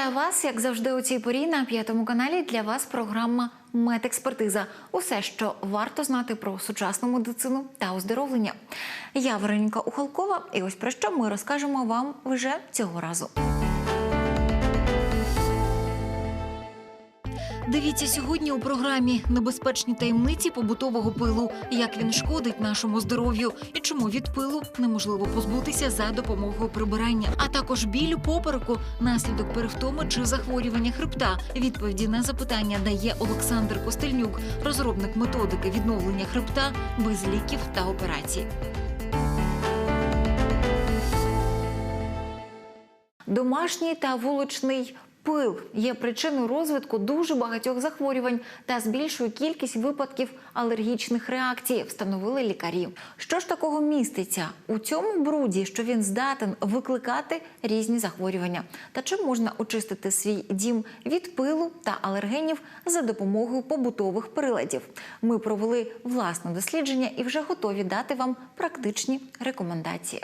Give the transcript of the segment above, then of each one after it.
Вітаю вас, як завжди, у цій порі на п'ятому каналі. Для вас програма Медекспертиза. Усе, що варто знати про сучасну медицину та оздоровлення. Я Вероніка Ухалкова, і ось про що ми розкажемо вам вже цього разу. Дивіться сьогодні у програмі Небезпечні таємниці побутового пилу, як він шкодить нашому здоров'ю і чому від пилу неможливо позбутися за допомогою прибирання, а також біль у попереку, наслідок перевтоми чи захворювання хребта. Відповіді на запитання дає Олександр Костельнюк, розробник методики відновлення хребта без ліків та операцій. Домашній та вуличний пил є причиною розвитку дуже багатьох захворювань та збільшує кількість випадків алергічних реакцій, встановили лікарі. Що ж такого міститься у цьому бруді, що він здатен викликати різні захворювання? Та чи можна очистити свій дім від пилу та алергенів за допомогою побутових приладів? Ми провели власне дослідження і вже готові дати вам практичні рекомендації.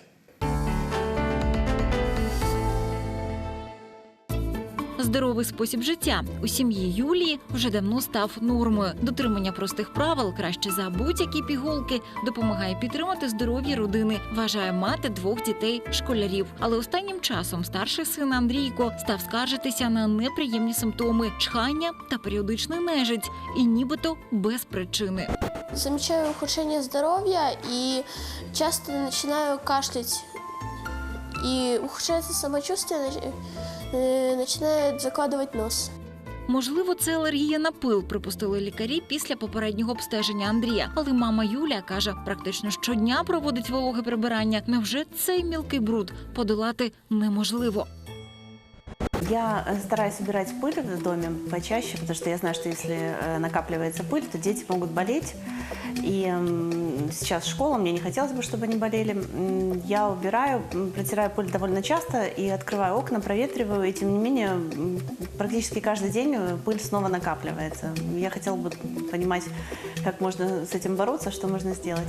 Здоровий спосіб життя у сім'ї Юлії вже давно став нормою. Дотримання простих правил краще за будь-які пігулки допомагає підтримати здоров'я родини. Вважає мати двох дітей школярів. Але останнім часом старший син Андрійко став скаржитися на неприємні симптоми чхання та періодичний нежить, і нібито без причини. Замечаю ухудшение здоровья и часто начинаю кашлять. И ухудшается самочувствие, э, закладывать нос. Можливо, це алергія на пил, припустили лікарі після попереднього обстеження Андрія. Але мама Юля каже, практично щодня проводить вологе прибирання. Невже цей мілкий бруд подолати неможливо? Я э, стараюсь убирать пыль в доме почаще, потому что я знаю, что если э, накапливается пыль, то дети могут болеть. И м, сейчас школа, мне не хотелось бы, чтобы они болели. М, Я убираю, м, протираю пыль довольно часто и открываю окна, проветриваю. И тем не менее, м, практически каждый день э, пыль снова накапливается. Я хотела бы понимать, как можно с этим бороться, что можно сделать.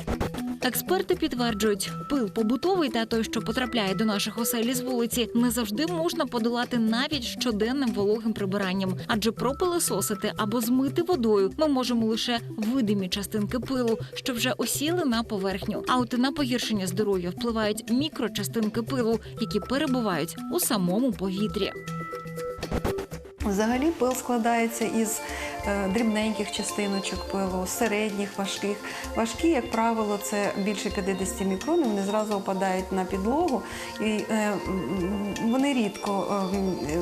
Експерти підтверджують, пил побутовий та той, що потрапляє до наших оселі з вулиці, не завжди можна подолати навіть щоденним вологим прибиранням, адже пропилисосити або змити водою ми можемо лише видимі частинки пилу, що вже осіли на поверхню. А от на погіршення здоров'я впливають мікрочастинки пилу, які перебувають у самому повітрі. Взагалі пил складається із е, дрібненьких частиночок пилу, середніх, важких. Важкі, як правило, це більше 50 мікронів, вони зразу опадають на підлогу і е, вони рідко е,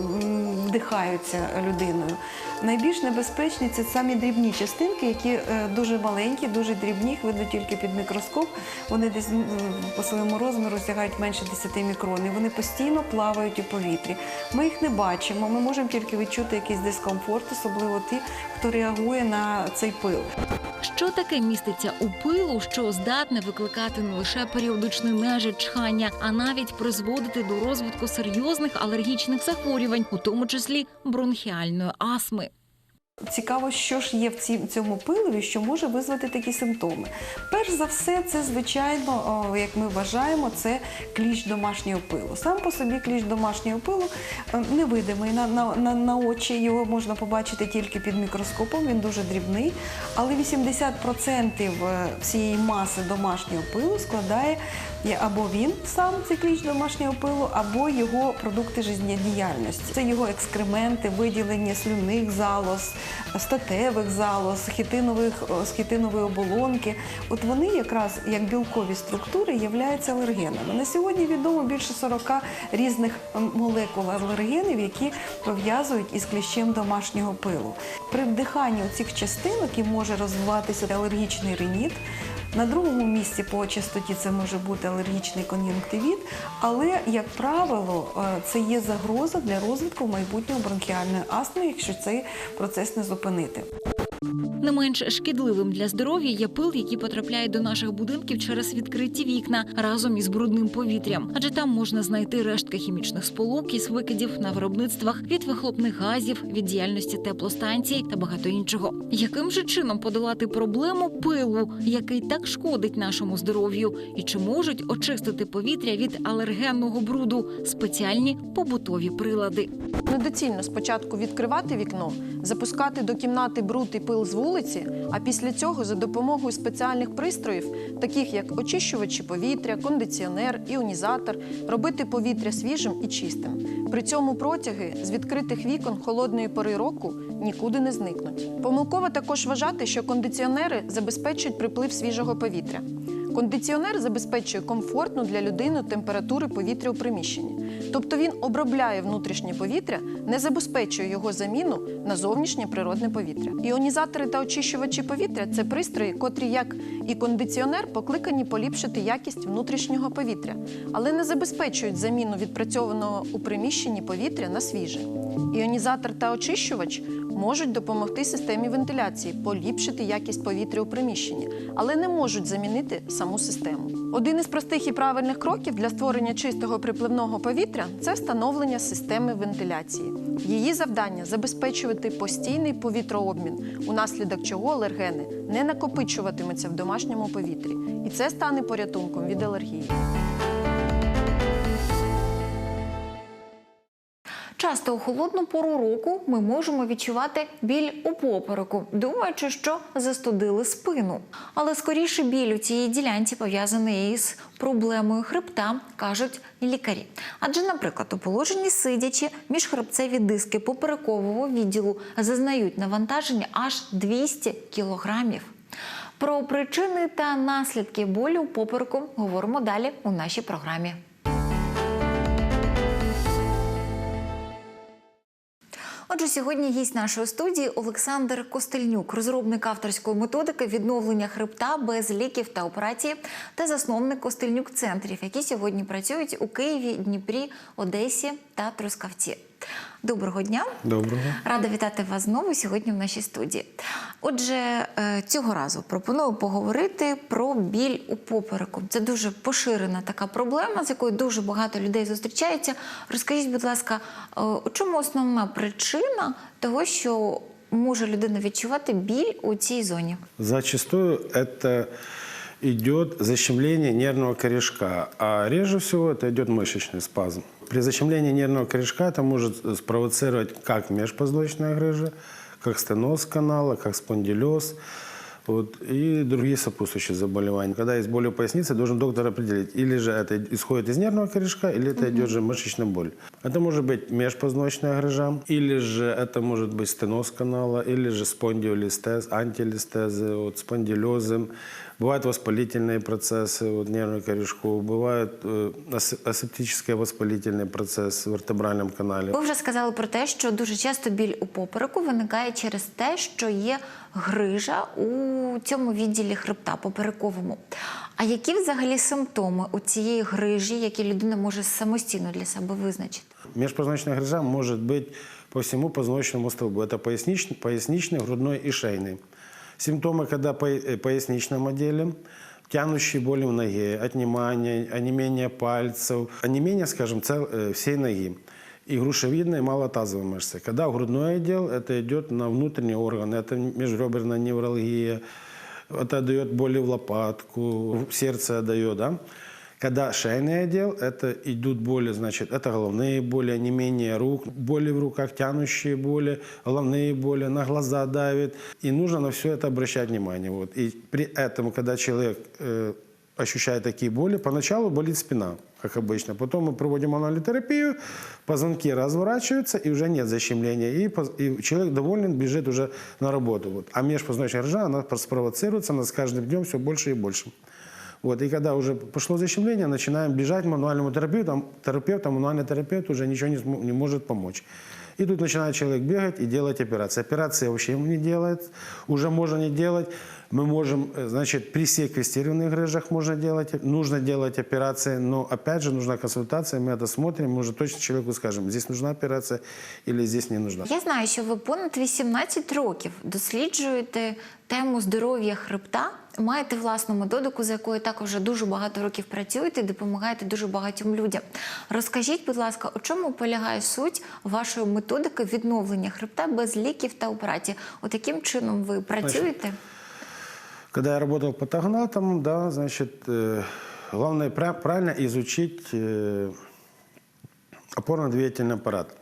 вдихаються людиною. Найбільш небезпечні це самі дрібні частинки, які е, дуже маленькі, дуже дрібні, видно тільки під мікроскоп. Вони десь по своєму розміру сягають менше 10 мікронів. Вони постійно плавають у повітрі. Ми їх не бачимо. Ми можемо тільки відчути якийсь дискомфорт, особливо ті, хто реагує на цей пил. Що таке міститься у пилу, що здатне викликати не лише періодичну нежить, чхання, а навіть призводити до розвитку серйозних алергічних захворювань, у тому числі бронхіальної астми. Цікаво, що ж є в цьому пилові, що може визвати такі симптоми. Перш за все, це звичайно, як ми вважаємо, це кліщ домашнього пилу. Сам по собі кліщ домашнього пилу е, невидимий на, на, на, на очі. Його можна побачити тільки під мікроскопом. Він дуже дрібний. Але 80% е, всієї маси домашнього пилу складає або він сам цей кліщ домашнього пилу, або його продукти життєдіяльності. Це його екскременти, виділення слюних залоз, статевих залоз, хітинових, з хітинової оболонки. От вони якраз як білкові структури являються алергенами. На сьогодні відомо більше 40 різних молекул алергенів, які пов'язують із кліщем домашнього пилу. При вдиханні цих частинок і може розвиватися алергічний риніт. На другому місці по частоті це може бути алергічний кон'юнктивіт, але, як правило, е, це є загроза для розвитку майбутнього бронхіальної астми, якщо цей процес не зупинити. Не менш шкідливим для здоров'я є пил, який потрапляє до наших будинків через відкриті вікна разом із брудним повітрям, адже там можна знайти рештки хімічних сполук із викидів на виробництвах від вихлопних газів, від діяльності теплостанцій та багато іншого. Яким же чином подолати проблему пилу, який так шкодить нашому здоров'ю, і чи можуть очистити повітря від алергенного бруду спеціальні побутові прилади? Недоцільно спочатку відкривати вікно, запускати до кімнати бруд і пил з вулиці, а після цього за допомогою спеціальних пристроїв, таких як очищувачі повітря, кондиціонер, іонізатор, робити повітря свіжим і чистим. При цьому протяги з відкритих вікон холодної пори року нікуди не зникнуть. Помилково також вважати, що кондиціонери забезпечують приплив свіжого повітря. Кондиціонер забезпечує комфортну для людини температуру повітря у приміщенні. Тобто він обробляє внутрішнє повітря, не забезпечує його заміну на зовнішнє природне повітря. Іонізатори та очищувачі повітря це пристрої, котрі, як і кондиціонер, покликані поліпшити якість внутрішнього повітря, але не забезпечують заміну відпрацьованого у приміщенні повітря на свіже. Іонізатор та очищувач можуть допомогти системі вентиляції, поліпшити якість повітря у приміщенні, але не можуть замінити саму систему. Один із простих і правильних кроків для створення чистого припливного повітря це встановлення системи вентиляції. Її завдання забезпечувати постійний повітрообмін, унаслідок чого алергени не накопичуватимуться в домашньому повітрі, і це стане порятунком від алергії. Часто у холодну пору року ми можемо відчувати біль у попереку, думаючи, що застудили спину. Але скоріше біль у цій ділянці пов'язаний із проблемою хребта, кажуть лікарі. Адже, наприклад, у положенні сидячи міжхребцеві диски поперекового відділу зазнають навантаження аж 200 кілограмів. Про причини та наслідки болю у попереку говоримо далі у нашій програмі. Отже, сьогодні гість нашої студії Олександр Костельнюк, розробник авторської методики відновлення хребта без ліків та операції та засновник Костельнюк центрів, які сьогодні працюють у Києві, Дніпрі, Одесі та Трускавці. Доброго дня! Доброго. Рада вітати вас знову сьогодні в нашій студії. Отже, е, цього разу пропоную поговорити про біль у попереку. Це дуже поширена така проблема, з якою дуже багато людей зустрічаються. Розкажіть, будь ласка, е, у чому основна причина того, що може людина відчувати біль у цій зоні? Зачастую это идет защемление нервного корешка, а реже всего это идет мышечный спазм. При защемлении нервного корешка это может спровоцировать как межпозвоночная грыжа, как стеноз канала, как спондилез вот, и другие сопутствующие заболевания. Когда есть боль у поясницы, должен доктор определить, или же это исходит из нервного корешка, или это идет же мышечная боль. Это может быть межпозвоночная грыжа, или же это может быть стеноз канала, или же спондиолистез, антилистезы, вот, спондилезы. Бывают воспалительные процессы вот, нервных корешков, бывают э, ас- асептические воспалительные процессы в вертебральном канале. Ви вже сказали про те, що дуже часто біль у попереку виникає через те, що є грижа у цьому відділі хребта поперековому. А які взагалі симптоми у цієї грижі, які людина може самостійно для себе визначити? Межпозвоночная грыжа может быть по всему позвоночному столбу. Это поясничный, поясничный, грудной и шейный. Симптомы, когда по э, поясничном отделе, тянущие боли в ноге, отнимание, онемение пальцев, онемение, скажем, цел, э, всей ноги. И грушевидная и малотазовая мышцы. Когда грудной отдел, это идет на внутренние органы, это межреберная невралгия, это дает боли в лопатку, в сердце дает, да. Когда шейный отдел, это идут боли, значит, это головные боли, онемение рук, боли в руках, тянущие боли, головные боли, на глаза давит. И нужно на все это обращать внимание. Вот. И при этом, когда человек э, ощущает такие боли, поначалу болит спина, как обычно. Потом мы проводим мануальную терапию, позвонки разворачиваются, и уже нет защемления. И, поз- и человек доволен, бежит уже на работу. Вот. А межпозвоночная ржа, она спровоцируется, она с каждым днем все больше и больше. Вот, и когда уже пошло защемление, начинаем бежать к мануальному терапевту, терапевт, а мануальный терапевт уже ничего не, смо- не может помочь. И тут начинает человек бегать и делать операции. Операции вообще ему не делает, уже можно не делать. Мы можем, э, значит, при секвестированных грыжах можно делать, нужно делать операции, но опять же нужна консультация, мы это смотрим, мы уже точно человеку скажем, здесь нужна операция или здесь не нужна. Я знаю, що ви понад 18 років досліджуєте тему здоров'я хребта. Маєте власну методику, за якою також вже дуже багато років працюєте і допомагаєте дуже багатьом людям. Розкажіть, будь ласка, у чому полягає суть вашої методики відновлення хребта без ліків та операцій? От яким чином ви працюєте? Когда я работал патогнатом, да, значит, э, главное пра- правильно изучить э, опорно-двигательный аппарат.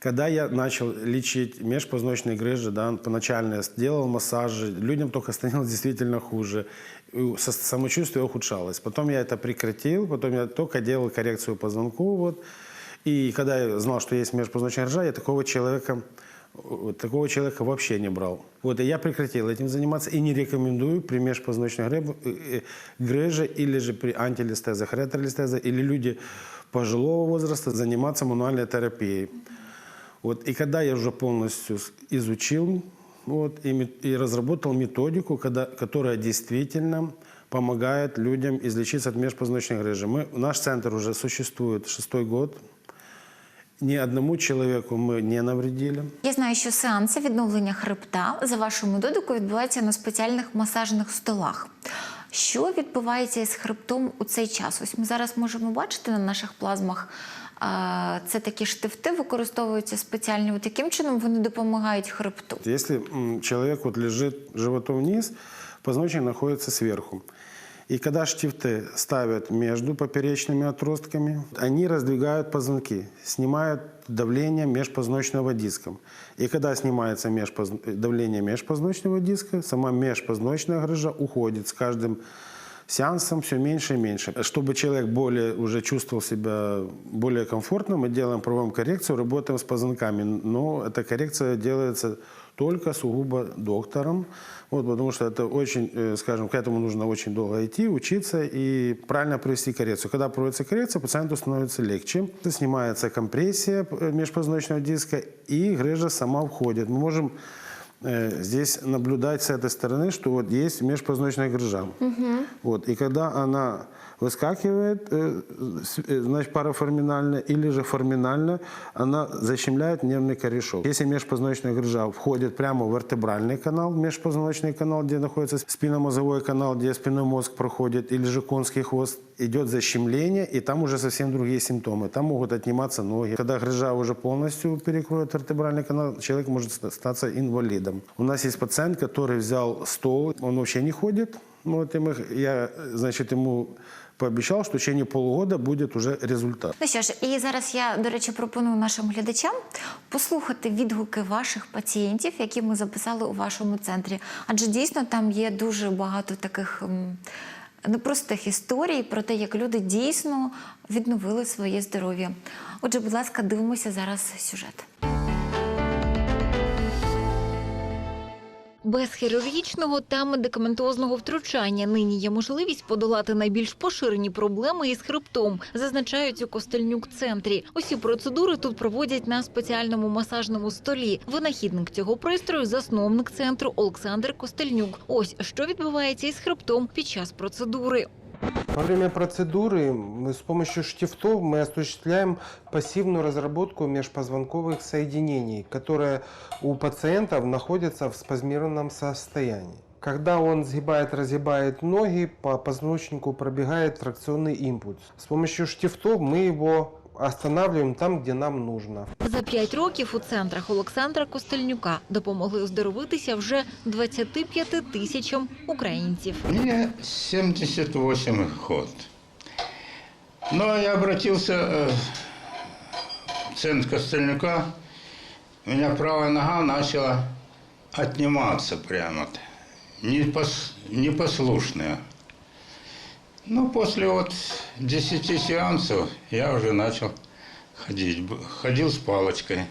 Когда я начал лечить межпозвоночные грыжи, да, поначально сделал массажи, людям только становилось действительно хуже, самочувствие ухудшалось. Потом я это прекратил, потом я только делал коррекцию позвонков, вот. И когда я знал, что есть межпозвоночная грыжа, я такого человека такого человека вообще не брал. Вот, и я прекратил этим заниматься и не рекомендую при межпозвоночной э, э, грыже или же при антилистезах, ретролистезах или люди пожилого возраста заниматься мануальной терапией. Вот, и когда я уже полностью изучил вот, и, и разработал методику, когда, которая действительно помогает людям излечиться от межпозвоночной грыжи. Мы, наш центр уже существует шестой год. Ни одному человеку мы не навредили. Я знаю, що сеанси відновлення хребта за вашою методикою відбуваються на спеціальних масажних столах. Що відбувається із хребтом у цей час? Ось ми зараз можемо бачити на наших плазмах. Це такі штифти використовуються спеціальні. От яким чином вони допомагають хребту? Если м, человек вот лежит животом вниз, позвоночник находится сверху. И когда штифты ставят между поперечными отростками, они раздвигают позвонки, снимают давление межпозвоночного диска. И когда снимается межпоз- давление межпозвоночного диска, сама межпозвоночная грыжа уходит с каждым сеансом все меньше и меньше. Чтобы человек более уже чувствовал себя более комфортно, мы делаем, проводим коррекцию, работаем с позвонками. Но эта коррекция делается только сугубо доктором, вот, потому что это очень, э, скажем, к этому нужно очень долго идти, учиться и правильно провести коррекцию. Когда проводится коррекция, пациенту становится легче. Снимается компрессия э, межпозвоночного диска, и грыжа сама входит. Мы можем э, здесь наблюдать с этой стороны, что вот есть межпозвоночная грыжа. Вот, и когда она выскакивает, э, с- э, значит, параформинально или же форминально, она защемляет нервный корешок. Если межпозвоночная грыжа входит прямо в вертебральный канал, межпозвоночный канал, где находится спинномозговой канал, где спинной мозг проходит, или же конский хвост, идет защемление, и там уже совсем другие симптомы. Там могут отниматься ноги. Когда грыжа уже полностью перекроет вертебральный канал, человек может ста- статься инвалидом. У нас есть пациент, который взял стол, он вообще не ходит. Ну, Вот и мы, я, значит, ему пообещал, что в течение полугода будет уже результат. Ну що ж, і зараз я, до речі, пропоную нашим глядачам послухати відгуки ваших пацієнтів, які ми записали у вашому центрі. Адже дійсно там є дуже багато таких непростих історій про те, як люди дійсно відновили своє здоров'я. Отже, будь ласка, дивимося зараз сюжет. Без хірургічного та медикаментозного втручання нині є можливість подолати найбільш поширені проблеми із хребтом, зазначають у Костельнюк центрі. Усі процедури тут проводять на спеціальному масажному столі. Винахідник цього пристрою засновник центру Олександр Костельнюк. Ось що відбувається із хребтом під час процедури. Во время процедуры с помощью штифтов мы осуществляем пассивную разработку межпозвонковых соединений, которые у пациентов находятся в спазмированном состоянии. Когда он сгибает, разгибает ноги, по позвоночнику пробегает фракционный импульс. С помощью штифтов мы его останавливаем там, где нам нужно. За п'ять років у центрах Олександра Костельнюка допомогли оздоровитися вже 25 тисячам українців. Мне 78 год. Но я обратился э, в центр Костельнюка. У меня правая нога начала отниматься прямо. Непос- непослушная. Ну, после вот 10 сеансов я уже начал ходить. Ходил с палочкой.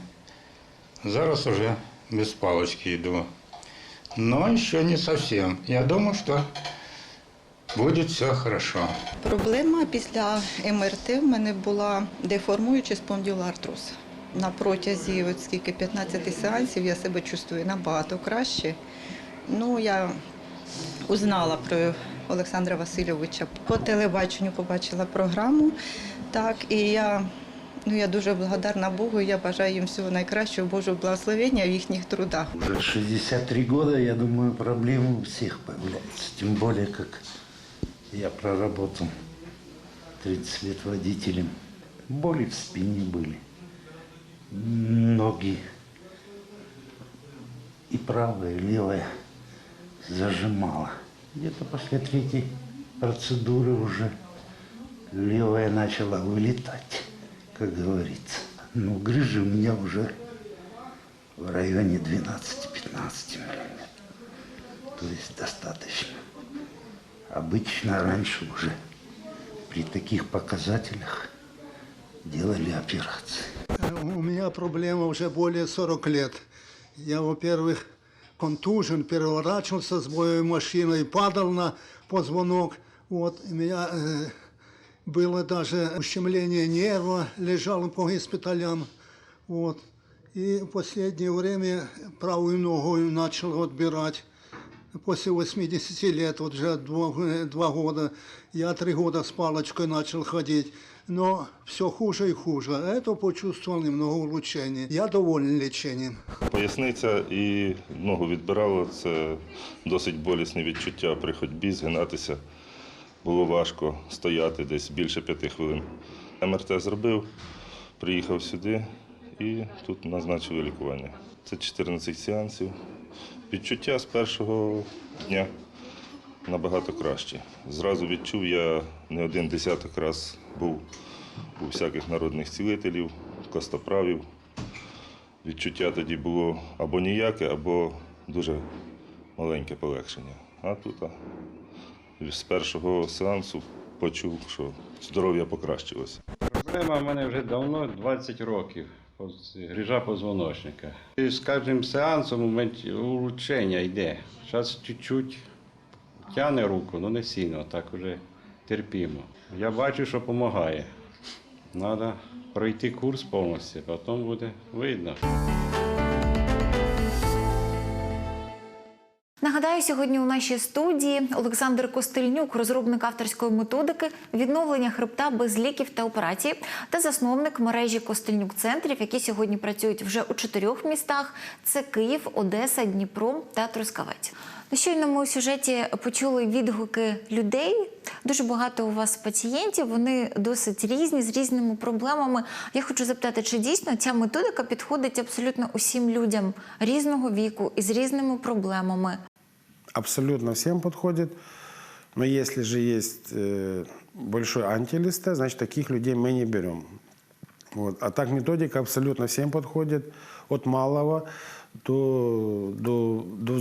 Зараз уже без палочки иду. Но еще не совсем. Я думаю, что будет все хорошо. Проблема після МРТ в мене була деформуючий спондилоартроз. На протязі от скільки 15 сеансів я себе чувствую набагато краще. Ну, я узнала про Олександра Васильовича. По телебаченню побачила програму. Так, і я, ну, я дуже благодарна Богу. Я бажаю їм всього найкращого, Божого благословення в їхніх трудах. Уже 63 года, я думаю, проблемы у всех появляются. Тем более, как я проработал 30 лет водителем. Боли в спине были, ноги. И правая, и левая зажимала. Где-то после третьей процедуры уже левая начала вылетать, как говорится. Но грыжи у меня уже в районе 12-15 миллиметров. То есть достаточно. Обычно раньше уже при таких показателях делали операции. У меня проблема уже более 40 лет. Я, во-первых, контужен, переворачивался с боевой машиной, падал на позвонок. Вот, у меня э, было даже ущемление нерва, лежал по госпиталям. Вот. И в последнее время правую ногу начал отбирать. После 80 лет, вот уже два, э, два года, я три года с палочкой начал ходить. Но все хуже и хуже. Это почувствовал немного улучшения. Я доволен лечением. Поясниця і ногу відбирало. Це досить болісне відчуття при ходьбі, згинатися. Було важко стояти десь більше п'яти хвилин. МРТ зробив, приїхав сюди і тут назначили лікування. Це 14 сеансів. Відчуття з першого дня набагато краще. Зразу відчув, я не один десяток раз був у всяких народних цілителів, костоправів. Відчуття тоді було або ніяке, або дуже маленьке полегшення. А тут а, з першого сеансу почув, що здоров'я покращилося. Проблема в мене вже давно, 20 років. Грижа позвоночника. І з кожним сеансом у мене улучшення йде. Зараз чуть-чуть тягне руку, але не сильно, так уже терпімо. Я бачу, що допомагає. Треба пройти курс повністю, потім буде видно. Нагадаю, сьогодні у нашій студії Олександр Костельнюк, розробник авторської методики відновлення хребта без ліків та операцій, та засновник мережі Костельнюк центрів, які сьогодні працюють вже у чотирьох містах: це Київ, Одеса, Дніпро та Трускавець. Ну, Щойно ми у сюжеті почули відгуки людей. Дуже багато у вас пацієнтів, вони досить різні з різними проблемами. Я хочу запитати, чи дійсно ця методика підходить абсолютно усім людям різного віку і з різними проблемами? Абсолютно всем подходит. Но если же есть э, большой антилисте, значит, таких людей мы не берем. Вот. А так методика абсолютно всем подходит. От малого до, до, до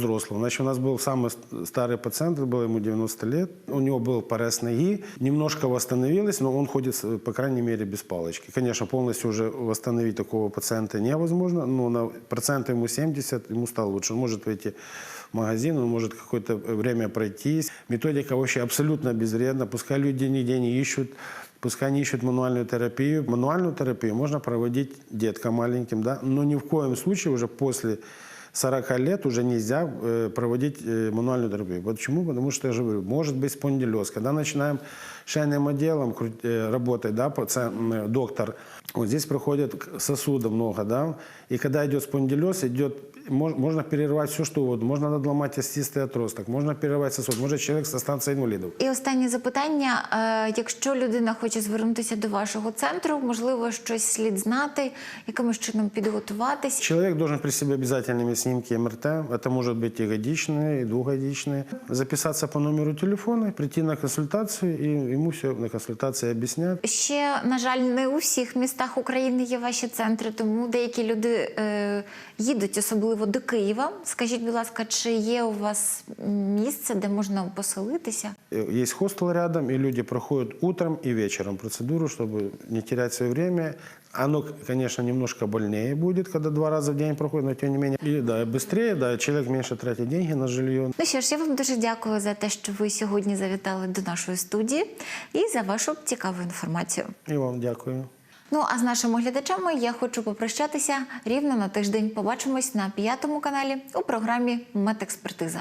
взрослого. Значит, у нас был самый ст- старый пациент, был ему 90 лет. У него был порез ноги. Немножко восстановилось, но он ходит, по крайней мере, без палочки. Конечно, полностью уже восстановить такого пациента невозможно, но на процент ему 70, ему стало лучше. Он может выйти в магазин, он может какое-то время пройтись. Методика вообще абсолютно безвредна. Пускай люди нигде не ищут, пускай не ищут мануальную терапию. Мануальную терапию можно проводить деткам маленьким, да, но ни в коем случае уже после 40 лет уже нельзя э, проводить э, мануальную терапию. Почему? Потому что, я же говорю, может быть спондилез. Когда начинаем шейным отделом кру- э, работать, да, паци- м, доктор, вот здесь проходит к- сосудов много, да, и когда идет спондилез, идет мож- можно перерывать все, что угодно. Можно надломать остистый отросток, можно перерывать сосуд, может человек останется инвалидом. І останнє запитання: Е, якщо людина хоче звернутися до вашого центру, можливо, щось слід знати, якимось чином підготуватись. Человек должен при себе обязательно иметь снимки МРТ. Это может быть и годичные, и двухгодичные. Записаться по номеру телефона, прийти на консультацию, и ему все на консультации объяснят. Ще, на жаль, не у всіх містах України є ваші центри, тому деякі люди е, їдуть особливо до Києва. Скажіть, будь ласка, чи є у вас місце, де можна поселитися? Э, Есть хостел рядом, и люди проходят утром и вечером процедуру, чтобы не терять свое время. Оно, конечно, немножко больнее будет, когда два раза в день проходит, но тем не менее. И да, быстрее, да, человек меньше тратит деньги на жилье. Ну що ж, я вам дуже дякую за те, що ви сьогодні завітали до нашої студії і за вашу цікаву інформацію. И вам дякую. Ну а з нашими глядачами я хочу попрощатися рівно на тиждень. Побачимось на п'ятому каналі у програмі Медекспертиза.